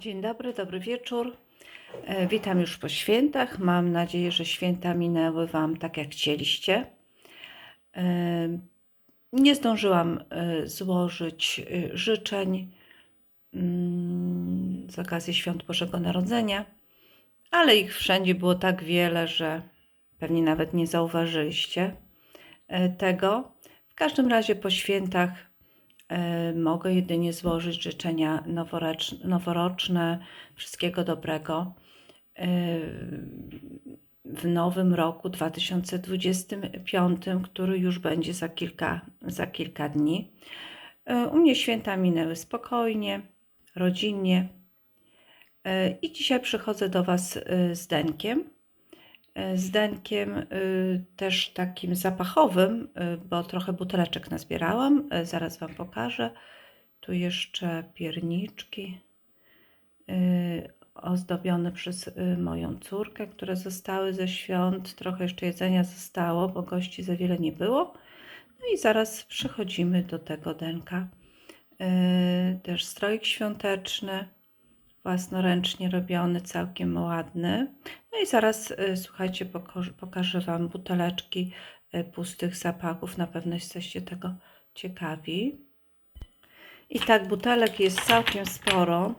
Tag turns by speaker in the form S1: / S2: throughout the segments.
S1: Dzień dobry, dobry wieczór. E, Witam już po świętach. Mam nadzieję, że święta minęły Wam tak, jak chcieliście. E, Nie zdążyłam e, złożyć życzeń mm, z okazji świąt Bożego Narodzenia, ale ich wszędzie było tak wiele, że pewnie nawet nie zauważyliście tego. W każdym razie po świętach mogę jedynie złożyć życzenia noworoczne, wszystkiego dobrego w nowym roku 2025, który już będzie za kilka, za kilka dni. E, U mnie święta minęły spokojnie, rodzinnie E, i dzisiaj przychodzę do Was e, z denkiem. E, Z denkiem e, też takim zapachowym, e, bo trochę buteleczek nazbierałam. E, Zaraz Wam pokażę. Tu jeszcze pierniczki e, ozdobione przez moją córkę, które zostały ze świąt. Trochę jeszcze jedzenia zostało, bo gości za wiele nie było. No i zaraz przechodzimy do tego denka. Też stroik świąteczny, własnoręcznie robiony, całkiem ładny. No i zaraz, e, słuchajcie, pokażę Wam buteleczki e, pustych zapachów. Na pewno jesteście tego ciekawi. I tak, butelek jest całkiem sporo.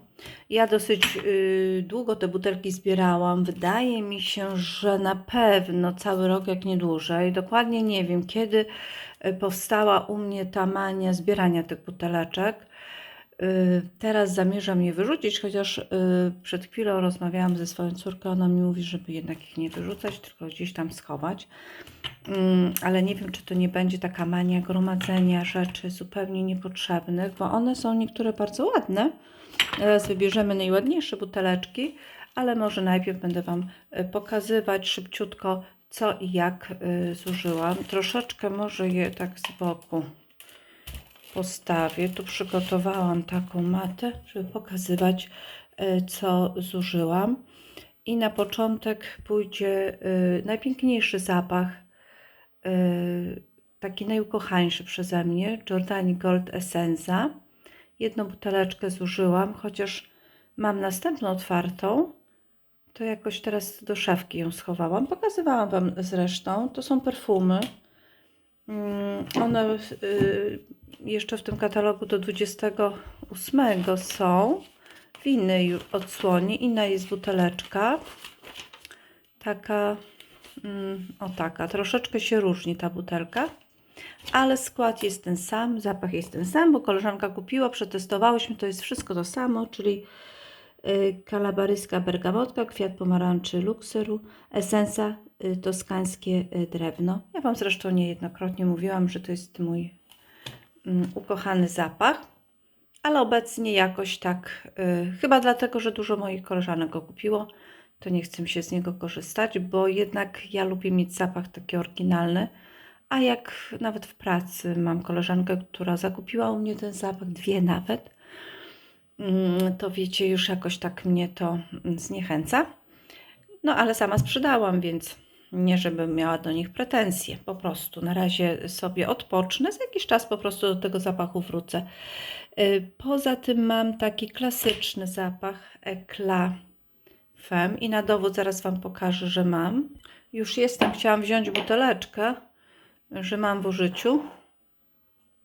S1: Ja dosyć y, długo te butelki zbierałam. Wydaje mi się, że na pewno cały rok, jak nie dłużej. Dokładnie nie wiem, kiedy y, powstała u mnie ta mania zbierania tych buteleczek. Y, Teraz zamierzam je wyrzucić, chociaż y, przed chwilą rozmawiałam ze swoją córką. Ona mi mówi, żeby jednak ich nie wyrzucać, tylko gdzieś tam schować. Mm, Ale nie wiem, czy to nie będzie taka mania gromadzenia rzeczy zupełnie niepotrzebnych, bo one są niektóre bardzo ładne. Teraz wybierzemy najładniejsze buteleczki, ale może najpierw będę Wam y, pokazywać szybciutko, co i jak y, zużyłam. Troszeczkę może je tak z boku postawię. Tu przygotowałam taką matę, żeby pokazywać, e, co zużyłam. I na początek pójdzie e, najpiękniejszy zapach, e, taki najukochańszy przeze mnie, Giordani Gold Essenza. Jedną buteleczkę zużyłam, chociaż mam następną otwartą, to jakoś teraz do szafki ją schowałam. Pokazywałam Wam zresztą. To są perfumy. Mm, One y, jeszcze w tym katalogu do 28 są w innej odsłonie. Inna jest buteleczka. Taka, mm, o taka, troszeczkę się różni ta butelka, ale skład jest ten sam, zapach jest ten sam, bo koleżanka kupiła, przetestowałyśmy, to jest wszystko to samo, czyli y, kalabaryska bergamotka, kwiat pomarańczy lukseru, esensa toskańskie y, drewno. Ja Wam zresztą niejednokrotnie mówiłam, że to jest mój mm, ukochany zapach, ale obecnie jakoś tak, y, chyba dlatego, że dużo moich koleżanek go kupiło, to nie chcę się z niego korzystać, bo jednak ja lubię mieć zapach taki oryginalny, a jak nawet w pracy mam koleżankę, która zakupiła u mnie ten zapach, dwie nawet, mm, to wiecie, już jakoś tak mnie to mm, zniechęca. No ale sama sprzedałam, więc nie żebym miała do nich pretensje. Po prostu na razie sobie odpocznę, za jakiś czas po prostu do tego zapachu wrócę. Y, Poza tym mam taki klasyczny zapach Eclat Femme i na dowód zaraz Wam pokażę, że mam. Już jestem, chciałam wziąć buteleczkę, że mam w użyciu,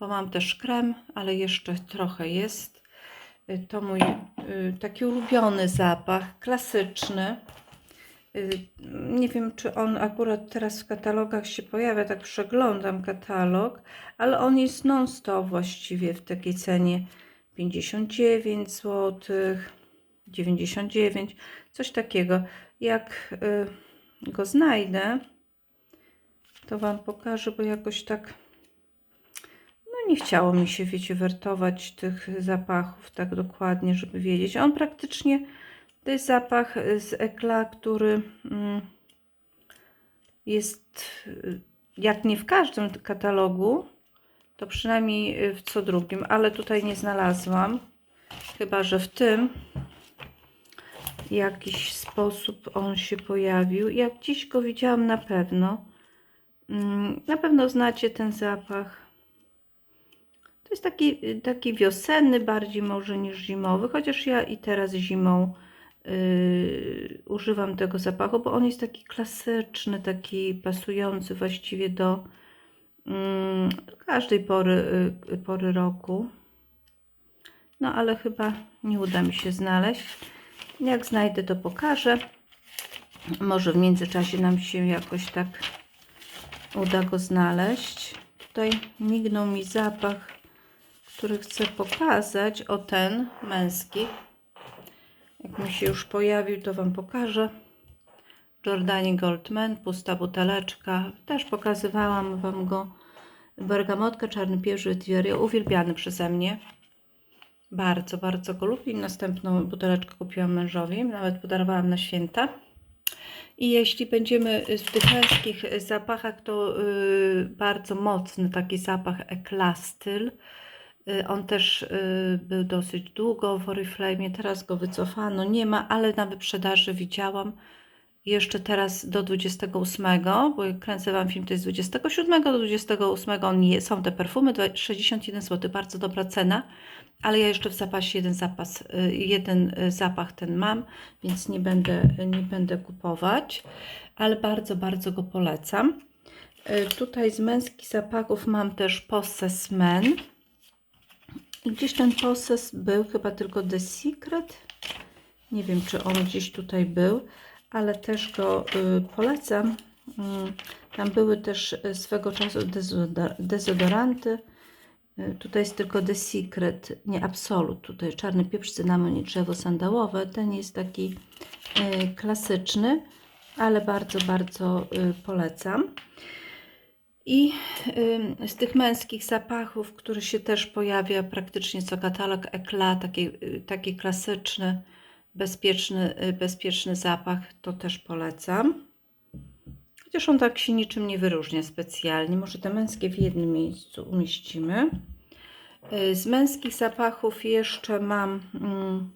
S1: bo mam też krem, ale jeszcze trochę jest. Y, To mój y, taki ulubiony zapach, klasyczny. Y, Nie wiem, czy on akurat teraz w katalogach się pojawia, tak przeglądam katalog, ale on jest non-stop właściwie w takiej cenie 59 zł, 99, coś takiego. Jak y, go znajdę, to Wam pokażę, bo jakoś tak no nie chciało mi się, wiecie, wertować tych zapachów tak dokładnie, żeby wiedzieć. On praktycznie to jest zapach z Ekla, który mm, jest, y, jak nie w każdym katalogu, to przynajmniej y, w co drugim, ale tutaj nie znalazłam. Chyba, że w tym jakiś sposób on się pojawił. Jak dziś go widziałam na pewno. Mm, Na pewno znacie ten zapach. To jest taki, taki wiosenny bardziej może niż zimowy, chociaż ja i teraz zimą yy, używam tego zapachu, bo on jest taki klasyczny, taki pasujący właściwie do, do każdej pory, y, pory roku. No ale chyba nie uda mi się znaleźć. Jak znajdę, to pokażę. Może w międzyczasie nam się jakoś tak uda go znaleźć. Tutaj mignął mi zapach, który chcę pokazać. O ten męski. Jak mi się już pojawił, to Wam pokażę. Jordani Goldman, pusta buteleczka. Też pokazywałam Wam go. Bergamotka, czarny Vetiverio, uwielbiany przeze mnie. Bardzo, bardzo go lubię. Następną buteleczkę kupiłam mężowi, nawet podarowałam na święta. I jeśli będziemy w tych zapachach, to y, bardzo mocny taki zapach Eklastyl. Y, on też y, był dosyć długo w Oriflame, teraz go wycofano, nie ma, ale na wyprzedaży widziałam jeszcze teraz do 28, bo kręcę Wam film, to jest z 27 do 28 on je, są te perfumy, dwa- 61 zł, bardzo dobra cena, ale ja jeszcze w zapasie jeden zapas, y, jeden zapach ten mam, więc nie będę, nie będę kupować, ale bardzo, bardzo go polecam. Tutaj z męskich zapachów mam też Possess Men. Gdzieś ten Possess był, chyba tylko The Secret. Nie wiem, czy on gdzieś tutaj był, ale też go y, polecam. Mm, Tam były też y, swego czasu dezoda- dezodoranty. Y, Tutaj jest tylko The Secret, nie Absolut. Tutaj czarny pieprz, cynamon i drzewo sandałowe. Ten jest taki y, klasyczny, ale bardzo, bardzo y, polecam. I z tych męskich zapachów, który się też pojawia praktycznie co katalog Eclat, taki, y, taki klasyczny, bezpieczny, y, bezpieczny zapach, to też polecam. Chociaż on tak się niczym nie wyróżnia specjalnie. Może te męskie w jednym miejscu umieścimy. Y, Z męskich zapachów jeszcze mam mm,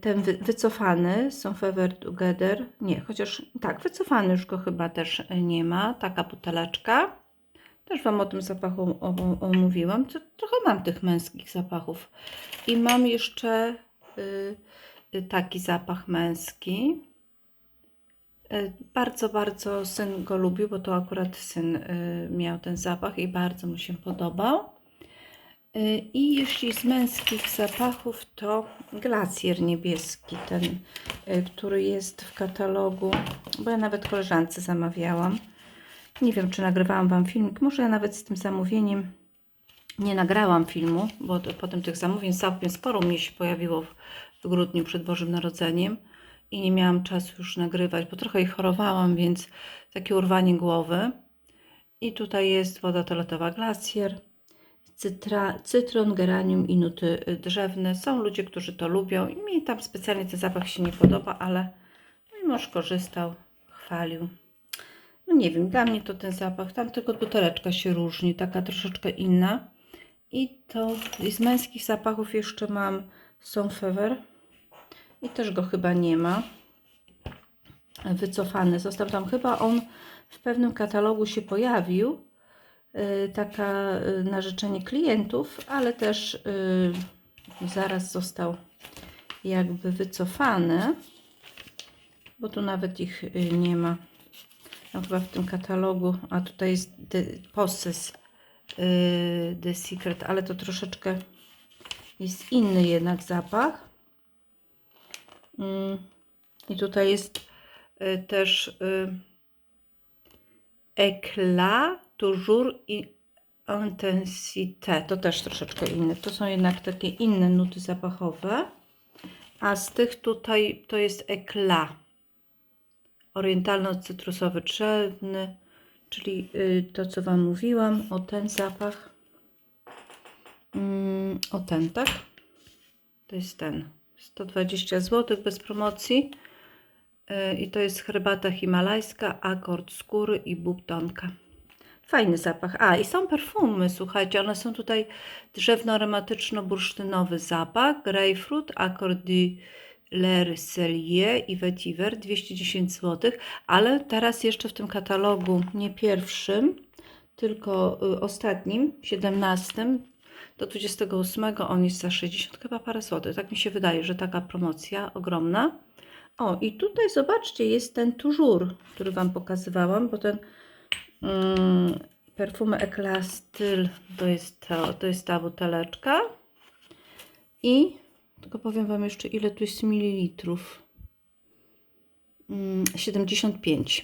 S1: ten wy, wycofany, Są Fever Together. Nie, chociaż tak, wycofany już go chyba też y, nie ma. Taka buteleczka. Też Wam o tym zapachu omówiłam. Trochę mam tych męskich zapachów. I mam jeszcze y, y, taki zapach męski. Y, Bardzo, bardzo syn go lubił, bo to akurat syn y, miał ten zapach i bardzo mu się podobał. Y, I jeśli z męskich zapachów, to glacjer niebieski, ten, y, który jest w katalogu, bo ja nawet koleżance zamawiałam. Nie wiem, czy nagrywałam Wam filmik, może ja nawet z tym zamówieniem nie nagrałam filmu, bo to, potem tych zamówień całkiem sporo mnie się pojawiło w, grudniu przed Bożym Narodzeniem i nie miałam czasu już nagrywać, bo trochę ich chorowałam, więc takie urwanie głowy. I tutaj jest woda toaletowa Glacier, cytra, cytron, geranium i nuty drzewne. Są ludzie, którzy to lubią i mi tam specjalnie ten zapach się nie podoba, ale mój mąż korzystał, chwalił. No nie wiem, dla mnie to ten zapach, tam tylko buteleczka się różni, taka troszeczkę inna. I to z męskich zapachów jeszcze mam Sonfever i też go chyba nie ma. Wycofany został tam chyba on w pewnym katalogu się pojawił. Y, Taka y, na życzenie klientów, ale też y, zaraz został jakby wycofany, bo tu nawet ich nie ma. Tam chyba w tym katalogu, a tutaj jest The Possess The Secret, ale to troszeczkę jest inny jednak zapach. Mm, I tutaj jest też Eclat, Toujours i Intensité. To też troszeczkę inne. To są jednak takie inne nuty zapachowe. A z tych tutaj to jest Eclat. Orientalno-cytrusowy drzewny, czyli y, to, co Wam mówiłam, o ten zapach. Mm, o ten, tak? To jest ten. 120 zł bez promocji. Y, I to jest herbata himalajska, akord skóry i bubtonka. Fajny zapach. A, i są perfumy, słuchajcie, one są tutaj drzewno-aromatyczno-bursztynowy zapach, grapefruit, akord L'air Cellier i Vetiver 210 zł, ale teraz jeszcze w tym katalogu nie pierwszym, tylko y, ostatnim, 17, do 28 on jest za 60 chyba parę złotych. Tak mi się wydaje, że taka promocja ogromna. O, i tutaj zobaczcie, jest ten tużur, który Wam pokazywałam, bo ten mm, perfumy Eclat Styl to jest, to, to jest ta buteleczka. I tylko powiem Wam jeszcze, ile tu jest mililitrów. Mm, 75.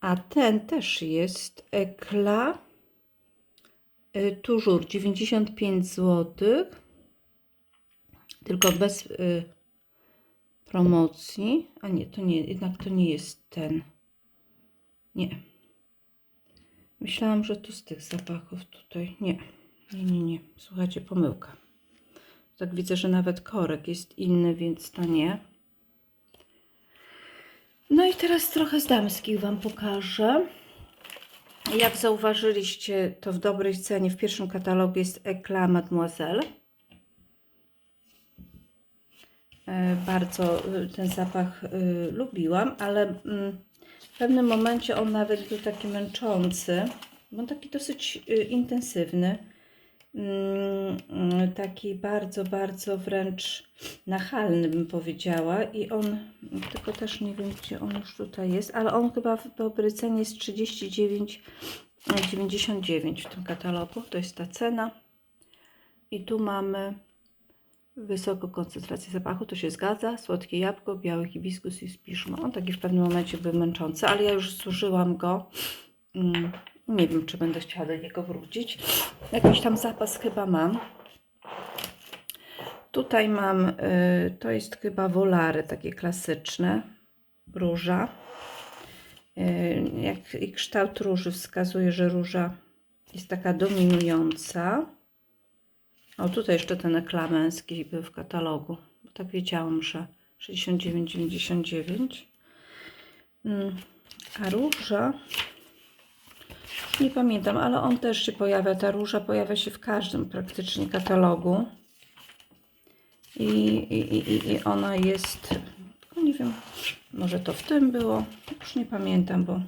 S1: A ten też jest Eclat y, Toujours 95 zł. Tylko bez y, promocji. A nie, to nie, jednak to nie jest ten. Nie. Myślałam, że to z tych zapachów tutaj. Nie, nie, nie, nie. Słuchajcie, pomyłka. Tak widzę, że nawet korek jest inny, więc to nie. No i teraz trochę z damskich Wam pokażę. Jak zauważyliście, to w dobrej cenie w pierwszym katalogu jest Eclat Mademoiselle. Bardzo y, ten zapach y, lubiłam, ale mm, w pewnym momencie on nawet był taki męczący, bo taki dosyć intensywny. Mm, Taki bardzo, bardzo wręcz nachalny bym powiedziała. I on, tylko też nie wiem gdzie on już tutaj jest, ale on chyba w dobrej cenie jest 39,99 w tym katalogu, to jest ta cena. I tu mamy wysoką koncentrację zapachu, to się zgadza, słodkie jabłko, biały hibiskus i spiszmo, on taki w pewnym momencie był męczący, ale ja już zużyłam go, mm, nie wiem czy będę chciała do niego wrócić, jakiś tam zapas chyba mam, Tutaj mam, y, to jest chyba wolary takie klasyczne, róża. Y, jak i kształt róży wskazuje, że róża jest taka dominująca. O, tutaj jeszcze ten eklat męski był w katalogu. Tak wiedziałam, że 69,99. Mm, A róża, nie pamiętam, ale on też się pojawia. Ta róża pojawia się w każdym praktycznie katalogu. I, i, i, i ona jest, no nie wiem, może to w tym było, już nie pamiętam, bo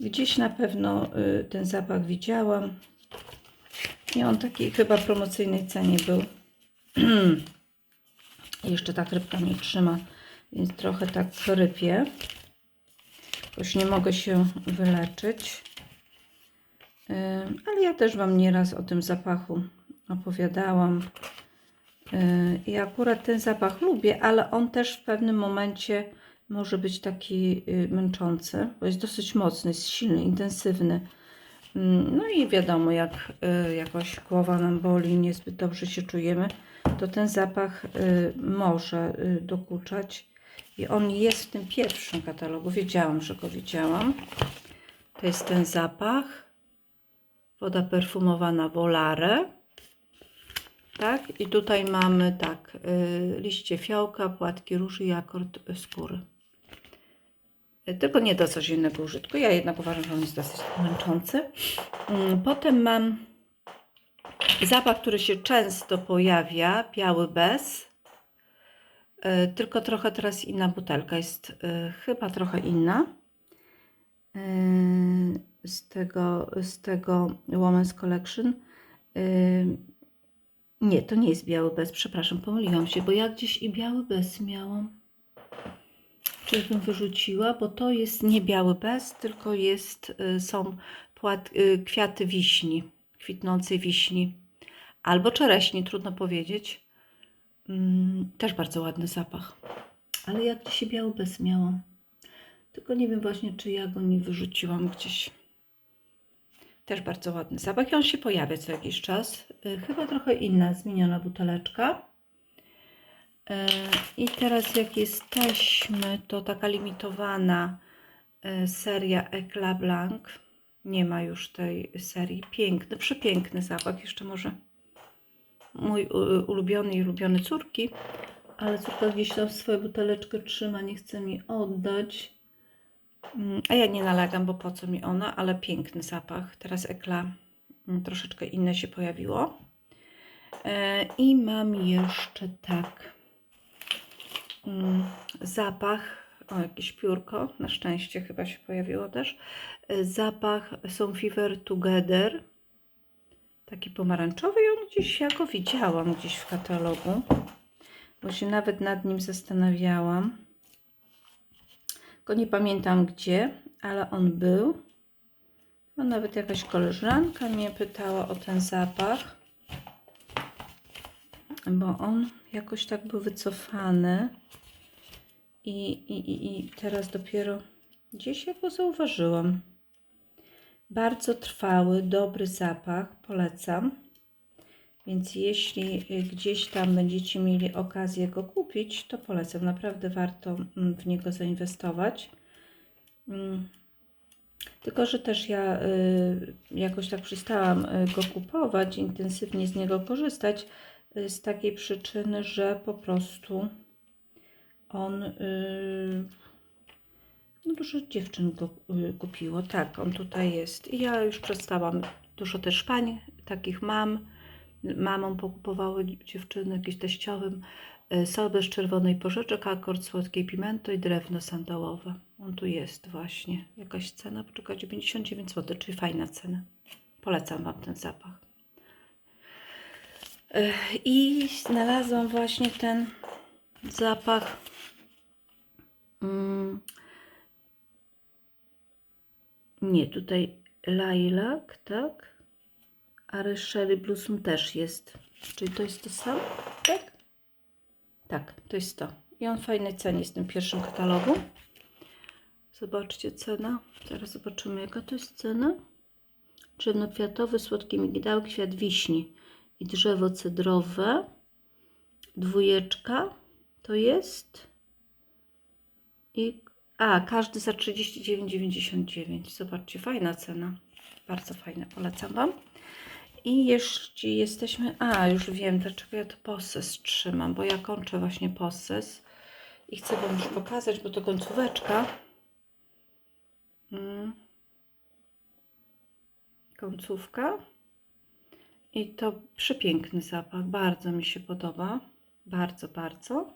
S1: gdzieś na pewno y, ten zapach widziałam. I on taki chyba promocyjnej cenie był. Jeszcze ta rybka mnie trzyma, więc trochę tak rypie. Już nie mogę się wyleczyć. Y, Ale ja też Wam nieraz o tym zapachu opowiadałam. I akurat ten zapach lubię, ale on też w pewnym momencie może być taki yy, męczący, bo jest dosyć mocny, jest silny, intensywny. Mm, No i wiadomo, jak yy, jakoś głowa nam boli, niezbyt dobrze się czujemy, to ten zapach może dokuczać. I on jest w tym pierwszym katalogu. Wiedziałam, że go widziałam. To jest ten zapach. Woda perfumowana Volare. Tak, i tutaj mamy tak, y, liście fiołka, płatki róży i akord skóry. Tylko nie do codziennego użytku. Ja jednak uważam, że on jest dosyć męczący. Mm, Potem mam zapach, który się często pojawia, biały bez. Y, Tylko trochę teraz inna butelka jest y, chyba trochę inna. Y, Z tego, z tego Women's Collection. Nie, to nie jest biały bez, przepraszam, pomyliłam się, bo ja gdzieś i biały bez miałam. Czyżbym wyrzuciła, bo to jest nie biały bez, tylko jest, y, są płat, y, kwiaty wiśni, kwitnącej wiśni, albo czereśni, trudno powiedzieć. Mm, też bardzo ładny zapach. Ale jak dzisiaj biały bez miałam. Tylko nie wiem właśnie, czy ja go nie wyrzuciłam gdzieś. Też bardzo ładny zapach i on się pojawia co jakiś czas. Y, Chyba trochę inna, zmieniona buteleczka. Y, I teraz jak jesteśmy, to taka limitowana y, seria Eclat Blanc. Nie ma już tej serii. Piękny, przepiękny zapach. Jeszcze może mój ulubiony i ulubiony córki. Ale córka gdzieś tam swoją buteleczkę trzyma, nie chce mi oddać. Mm, A ja nie nalegam, bo po co mi ona, ale piękny zapach. Teraz ekla mm, troszeczkę inne się pojawiło. E, I mam jeszcze tak zapach, o jakieś piórko, na szczęście chyba się pojawiło też. E, Zapach Są Fever Together Taki pomarańczowy i on gdzieś, ja go widziałam gdzieś w katalogu. Bo się nawet nad nim zastanawiałam. Tylko nie pamiętam gdzie, ale on był. No nawet jakaś koleżanka mnie pytała o ten zapach. Bo on jakoś tak był wycofany. I, i, i, i teraz dopiero gdzieś ja go zauważyłam. Bardzo trwały, dobry zapach, polecam. Więc jeśli gdzieś tam będziecie mieli okazję go kupić, to polecam. Naprawdę warto mm, w niego zainwestować. Mm. Tylko, że też ja y, jakoś tak przestałam y, go kupować, intensywnie z niego korzystać z takiej przyczyny, że po prostu on y, no dużo dziewczyn go y, kupiło. Tak, on tutaj jest. I ja już przestałam. Dużo też pań takich mam. Mamą pokupowały dziewczyny, jakieś teściowym. y, Sorbet z czerwonej porzeczek, akord słodkiej pimento i drewno sandałowe. On tu jest właśnie. Jakaś cena, poczekaj, 99 zł, czyli fajna cena. Polecam Wam ten zapach. I znalazłam właśnie ten zapach. Mm, nie, tutaj lilac, tak? A Sherry Blossom też jest. Czyli to jest to samo, tak? Tak, to jest to. I on w fajnej cenie jest w tym pierwszym katalogu. Zobaczcie cena. Zaraz zobaczymy jaka to jest cena. Drzewno kwiatowe, słodkie migdały, kwiat wiśni i drzewo cedrowe. Dwójeczka to jest. I a, każdy za 39,99. Zobaczcie, fajna cena. Bardzo fajna, polecam Wam. I jeśli jesteśmy... A, już wiem, dlaczego ja to poses trzymam, bo ja kończę właśnie poses. I chcę Wam już pokazać, bo to końcóweczka. Mm. Końcówka. I to przepiękny zapach. Bardzo mi się podoba. Bardzo, bardzo.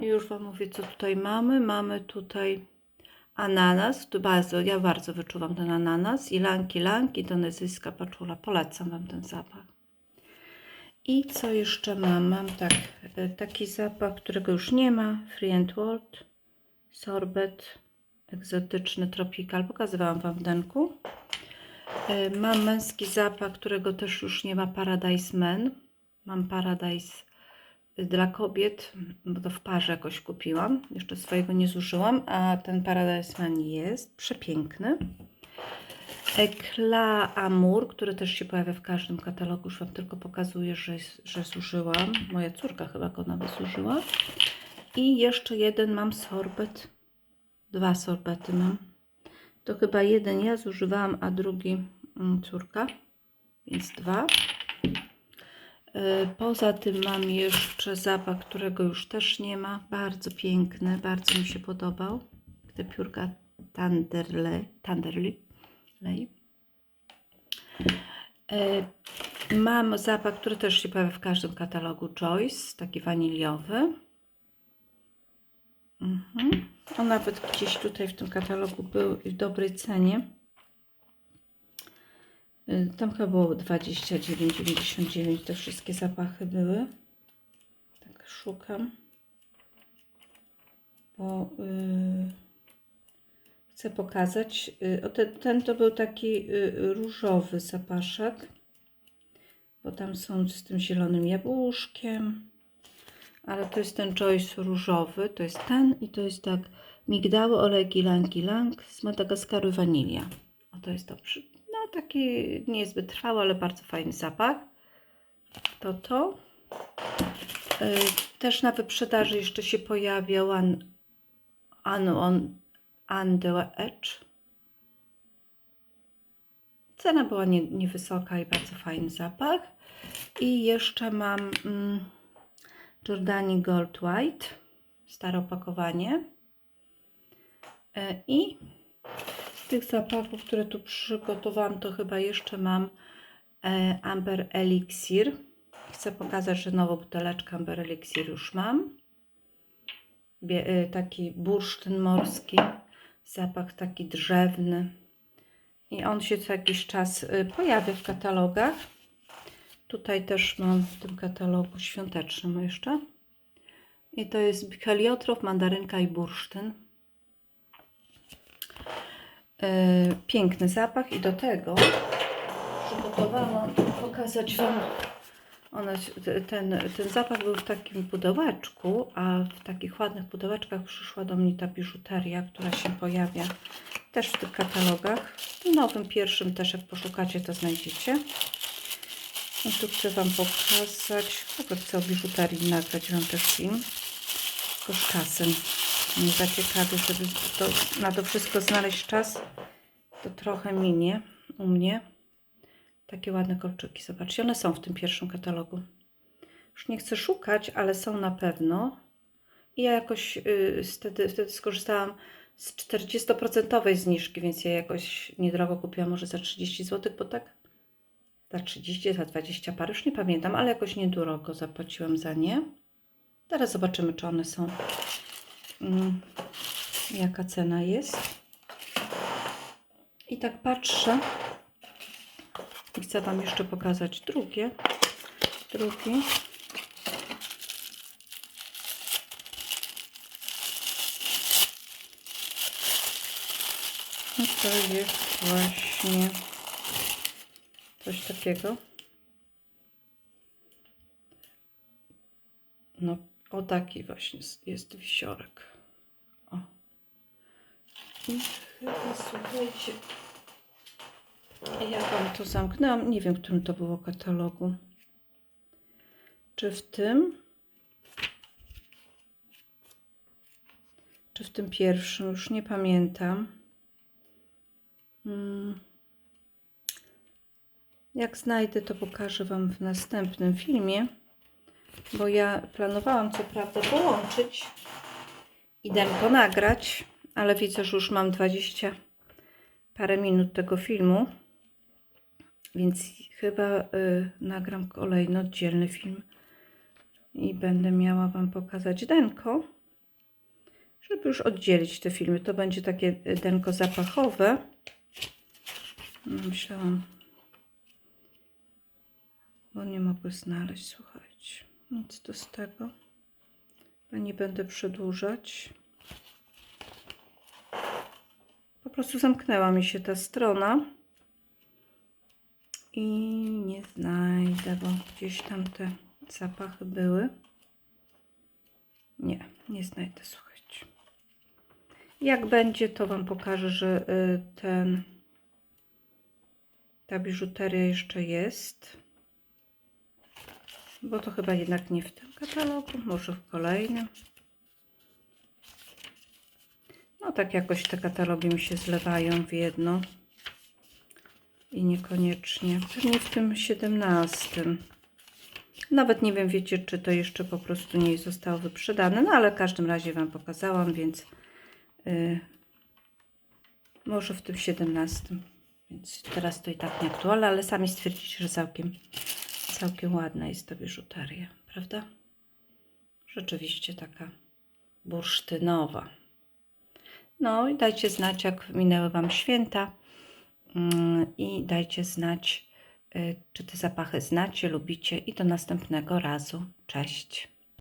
S1: I już Wam mówię, co tutaj mamy. Mamy tutaj ananas. Tu bardzo, ja bardzo wyczuwam ten ananas. Ilanki, lanki, indonezyjska paczula. Polecam Wam ten zapach. I co jeszcze mam? Mam tak, e, taki zapach, którego już nie ma. Free and World. Sorbet. Egzotyczny tropical. Pokazywałam Wam w denku. E, Mam męski zapach, którego też już nie ma. Paradise Men. Mam Paradise dla kobiet, bo to w parze jakoś kupiłam. Jeszcze swojego nie zużyłam, a ten Paradise Man jest przepiękny. Eclat Amour, który też się pojawia w każdym katalogu, już Wam tylko pokazuję, że, że zużyłam. Moja córka chyba go nawet zużyła. I jeszcze jeden mam sorbet. Dwa sorbety mam. To chyba jeden ja zużywałam, a drugi mm, córka. Więc dwa. E, Poza tym mam jeszcze zapach, którego już też nie ma. Bardzo piękny, bardzo mi się podobał. Te piórka Tanderle, Tanderly. Lej. E, Mam zapach, który też się pojawia w każdym katalogu Joyce, taki waniliowy. Mhm. On nawet gdzieś tutaj w tym katalogu był w dobrej cenie. Y, Tam chyba było 29,99 te wszystkie zapachy były. Tak szukam. Bo y, chcę pokazać. Y, ten, ten to był taki y, różowy zapaszek. Bo tam są z tym zielonym jabłuszkiem. Ale to jest ten Joyce różowy. To jest ten i to jest tak migdały, olej ylang ylang z Madagaskaru i wanilia. O, to jest dobrze. No taki niezbyt trwały, ale bardzo fajny zapach. To to. Y, Też na wyprzedaży jeszcze się pojawia One, one on Edge. Cena była nie, niewysoka i bardzo fajny zapach. I jeszcze mam mm, Giordani Gold White. Stare opakowanie. Y, I z tych zapachów, które tu przygotowałam, to chyba jeszcze mam e, Amber Elixir. Chcę pokazać, że nową buteleczkę Amber Elixir już mam. E, taki bursztyn morski, zapach taki drzewny. I on się co jakiś czas pojawia w katalogach. Tutaj też mam w tym katalogu świątecznym jeszcze. I to jest heliotrop, mandarynka i bursztyn. Yy, piękny zapach i do tego przygotowałam pokazać Wam one, ten, ten zapach był w takim pudełeczku, a w takich ładnych pudełeczkach przyszła do mnie ta biżuteria, która się pojawia też w tych katalogach. W nowym, pierwszym też jak poszukacie to znajdziecie. No tu chcę Wam pokazać, w ogóle chcę o biżuterii nagrać Wam też film. Tylko z czasem. Nie za ciekawy, żeby to, na to wszystko znaleźć czas. To trochę minie u mnie. Takie ładne kolczyki, zobaczcie, one są w tym pierwszym katalogu. Już nie chcę szukać, ale są na pewno. I ja jakoś yy, wtedy, wtedy skorzystałam z 40% zniżki, więc ja jakoś niedrogo kupiłam, może za 30 zł, bo tak za 30, za 20 par, już nie pamiętam, ale jakoś niedrogo zapłaciłam za nie. Teraz zobaczymy, czy one są, mm, jaka cena jest. I tak patrzę. I chcę Wam jeszcze pokazać drugie. Drugi. No to jest właśnie coś takiego. No, o taki właśnie jest wisiorek. O. I chyba, słuchajcie, ja Wam to zamknęłam. Nie wiem, w którym to było katalogu. Czy w tym? Czy w tym pierwszym? Już nie pamiętam. Hmm. Jak znajdę, to pokażę Wam w następnym filmie, bo ja planowałam co prawda połączyć i denko nagrać, ale widzę, że już mam 20 parę minut tego filmu. Więc chyba y, nagram kolejny oddzielny film i będę miała Wam pokazać denko, żeby już oddzielić te filmy. To będzie takie denko zapachowe. Myślałam, bo nie mogę znaleźć, słuchajcie. Nic to z tego. Ja nie będę przedłużać. Po prostu zamknęła mi się ta strona i nie znajdę, bo gdzieś tam te zapachy były. Nie, nie znajdę, słuchajcie. Jak będzie, to Wam pokażę, że y, ten ta biżuteria jeszcze jest. Bo to chyba jednak nie w tym katalogu, może w kolejnym. No tak jakoś te katalogi mi się zlewają w jedno i niekoniecznie. Pewnie w tym 17. Nawet nie wiem, wiecie, czy to jeszcze po prostu nie zostało wyprzedane, no ale w każdym razie Wam pokazałam, więc yy, może w tym 17. Więc teraz to i tak nie aktualne, ale sami stwierdzicie, że całkiem, całkiem ładna jest ta biżuteria, prawda? Rzeczywiście taka bursztynowa. No i dajcie znać, jak minęły Wam święta. Mm, i dajcie znać, y, czy te zapachy znacie, lubicie i do następnego razu. Cześć.